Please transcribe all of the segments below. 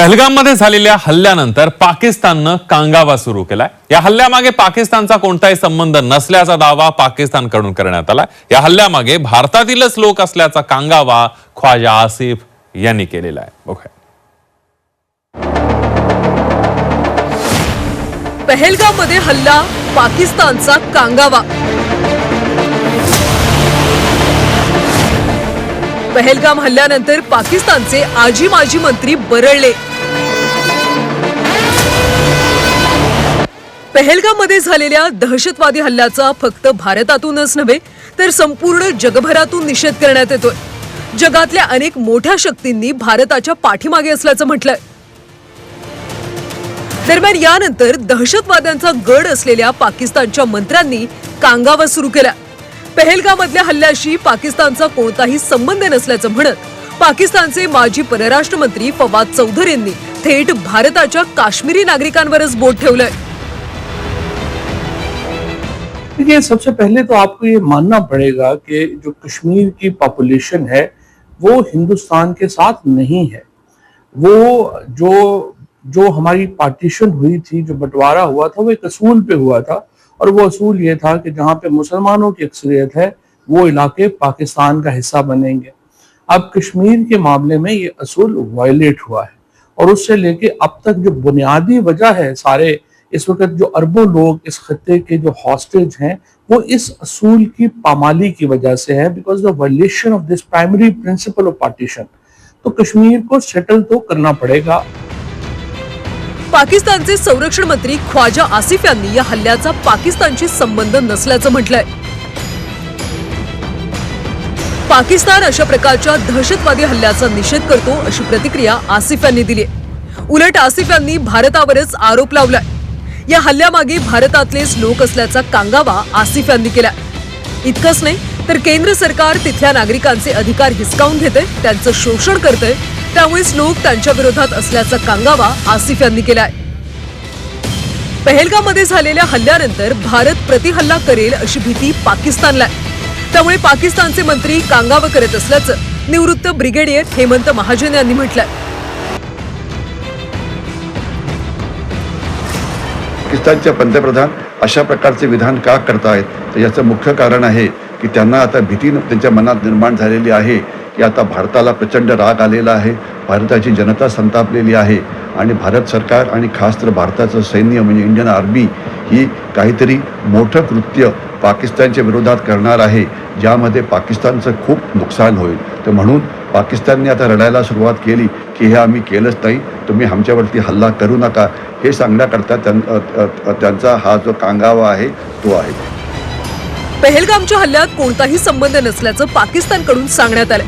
पहलगाममध्ये झालेल्या हल्ल्यानंतर पाकिस्ताननं कांगावा सुरू केलाय. या हल्ल्यामागे पाकिस्तानचा कोणताही संबंध नसल्याचा दावा पाकिस्तानकडून करण्यात आला या हल्ल्यामागे भारतातीलच लोक असल्याचा कांगावा ख्वाजा आसिफ यांनी केलेला आहे. बघूया. पहलगाममध्ये हल्ला पाकिस्तानचा कांगावा. पहलगाम हल्ल्यानंतर पाकिस्तानचे आजी माजी मंत्री बरळले. पहलगाममध्ये झालेल्या दहशतवादी हल्ल्याचा फक्त भारतातूनच नव्हे तर संपूर्ण जगभरातून निषेध करण्यात येतोय. जगातल्या अनेक मोठ्या शक्तींनी भारताच्या पाठीमागे असल्याचं म्हटलंय. दरम्यान यानंतर दहशतवाद्यांचा गड असलेल्या पाकिस्तानच्या मंत्र्यांनी कांगावा सुरू केला. पहलगामधल्या हल्ल्याशी पाकिस्तानचा कोणताही संबंध नसल्याचं म्हणत पाकिस्तानचे माजी परराष्ट्र मंत्री फवाद चौधरी यांनी थेट भारताच्या काश्मीरी नागरिकांवरच बोट ठेवलंय. देखिए सबसे पहले तो आपको ये मानना पड़ेगा कि जो कश्मीर की पॉपुलेशन है वो हिंदुस्तान के साथ नहीं है वो जो जो हमारी पार्टीशन हुई थी जो बंटवारा हुआ था वो एक असूल पे हुआ था और वो असूल ये था कि जहाँ पे मुसलमानों की अक्सरियत है वो इलाके पाकिस्तान का हिस्सा बनेंगे अब कश्मीर के मामले में ये असूल वायलेट हुआ है और उससे लेके अब तक जो बुनियादी वजह है सारे इस वक्त जो अरबों लोग इस खत्ते के जो हॉस्टेज हैं वो इस असूल की पामाली की वजह से है because the violation of this primary principle of partition तो कश्मीर को सेटल तो करना पड़ेगा। पाकिस्तानचे संरक्षण मंत्री ख्वाजा आसिफ यांनी या हल्ल्याचा पाकिस्तानशी संबंध नसल्याचं म्हटलंय. पाकिस्तान अशा प्रकारच्या दहशतवादी हल्ल्याचा निषेध करतो अशी प्रतिक्रिया आसिफ यांनी दिली उलट आसिफ यांनी भारतावरच आरोप लावलाय. या हल्ल्यामागे भारतातलेच लोक असल्याचा कांगावा आसिफ यांनी केला इतकंच नाही तर केंद्र सरकार तिथल्या नागरिकांचे अधिकार हिसकावून घेते त्यांचं शोषण करते त्यामुळेच लोक त्यांच्या विरोधात असल्याचा कांगावा आसिफ यांनी केलाय. पहलगामध्ये झालेल्या हल्ल्यानंतर भारत प्रतिहल्ला करेल अशी भीती पाकिस्तानला आहे त्यामुळे पाकिस्तानचे मंत्री कांगावा करत असल्याचं निवृत्त ब्रिगेडियर हेमंत महाजन यांनी म्हटलंय. पाकिस्तानचे पंतप्रधान अशा प्रकारचे विधान का करतायत? तर याचं मुख्य कारण आहे की त्यांना आता भीती त्यांच्या मनात निर्माण झालेली आहे की आता भारताला प्रचंड राग आलेला आहे. भारताची जनता संतापलेली आहे. आणि भारत सरकार आणि खास तर भारताचं सैन्य म्हणजे इंडियन आर्मी ही काहीतरी मोठं कृत्य पाकिस्तानच्या विरोधात करणार आहे. ज्यामध्ये पाकिस्तानचं खूप नुकसान होईल. तर म्हणून पाकिस्तानने आता रडायला सुरुवात केली की हे आम्ही केलंच नाही. तुम्ही आमच्यावरती हल्ला करू नका. हे सांगण्याकरता त्यां त्यांचा हा जो कांगावा आहे तो आहे. पहलगामच्या हल्ल्यात कोणताही संबंध नसल्याचं पाकिस्तानकडून सांगण्यात आलं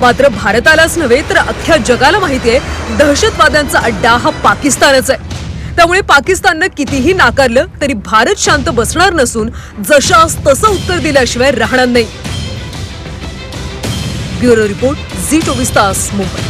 मात्र भारतालाच नव्हे तर अख्ख्या जगाला माहितीये दहशतवाद्यांचा अड्डा हा पाकिस्तानच आहे. त्यामुळे पाकिस्ताननं कितीही नाकारलं तरी भारत शांत बसणार नसून जशास तसं उत्तर दिल्याशिवाय राहणार नाही. ब्युरो रिपोर्ट झी चोवीस तास मुंबई.